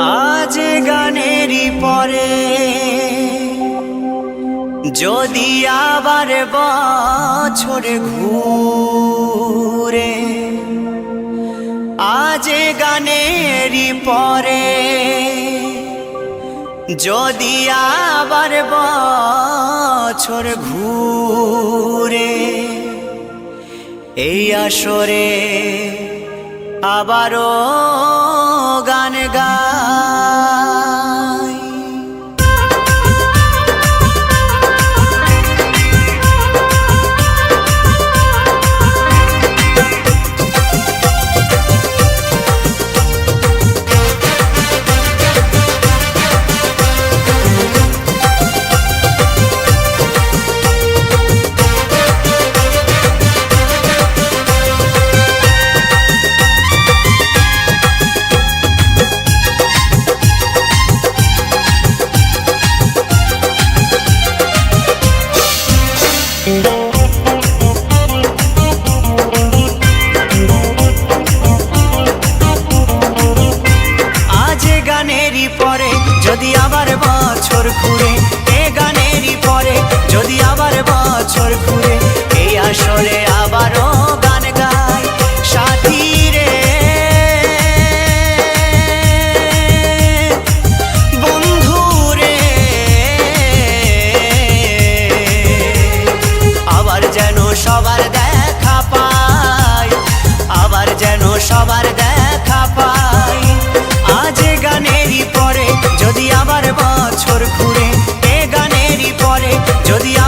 আজ গানেরই পরে, যদি আবার বছরে ঘুরে, আজ গানেরই পরে, যদি আবার বছর ঘুরে, এই আসরে আবারও গান গা গানেরই পরে, যদি আবার বছর ঘুরে, এ গানেরই পরে, যদি আবার বছর ঘুরে, এই আসরে আবারও যদি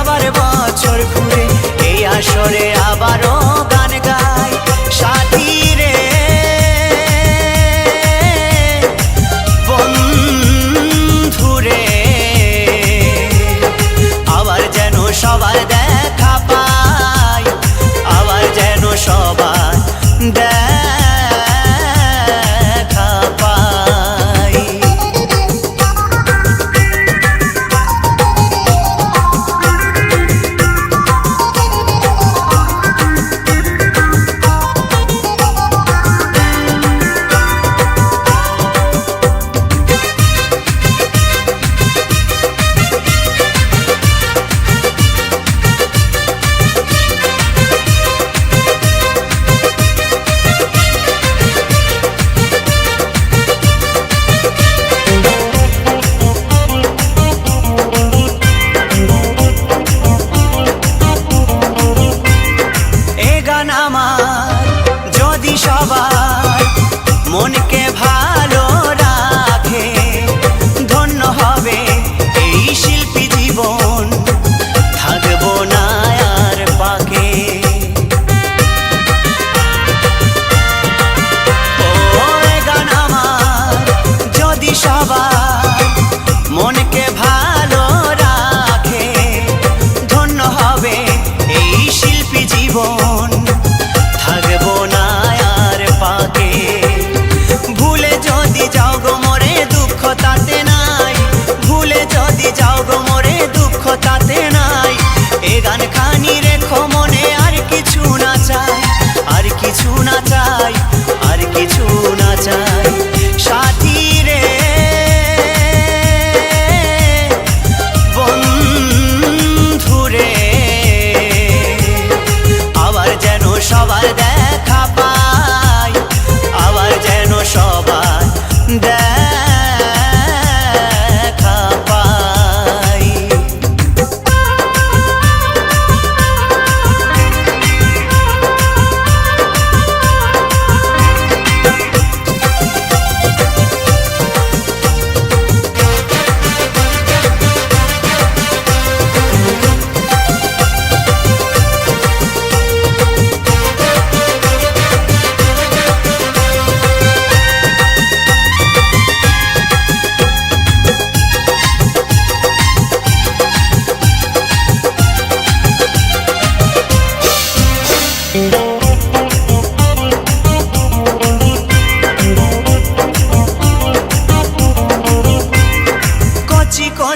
নামা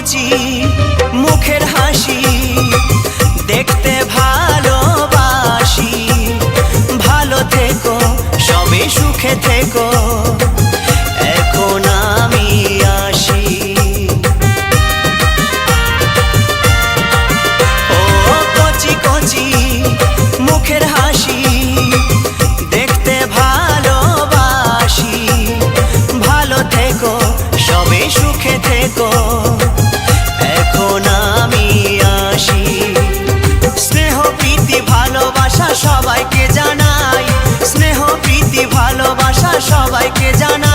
রুচি মুখের হাসি দেখতে ভালোবাসি। ভালো থেকো সবে সুখে থেকো। ভালোবাসা সবাইকে জানাই। স্নেহ প্রীতি ভালোবাসা সবাইকে জানাই।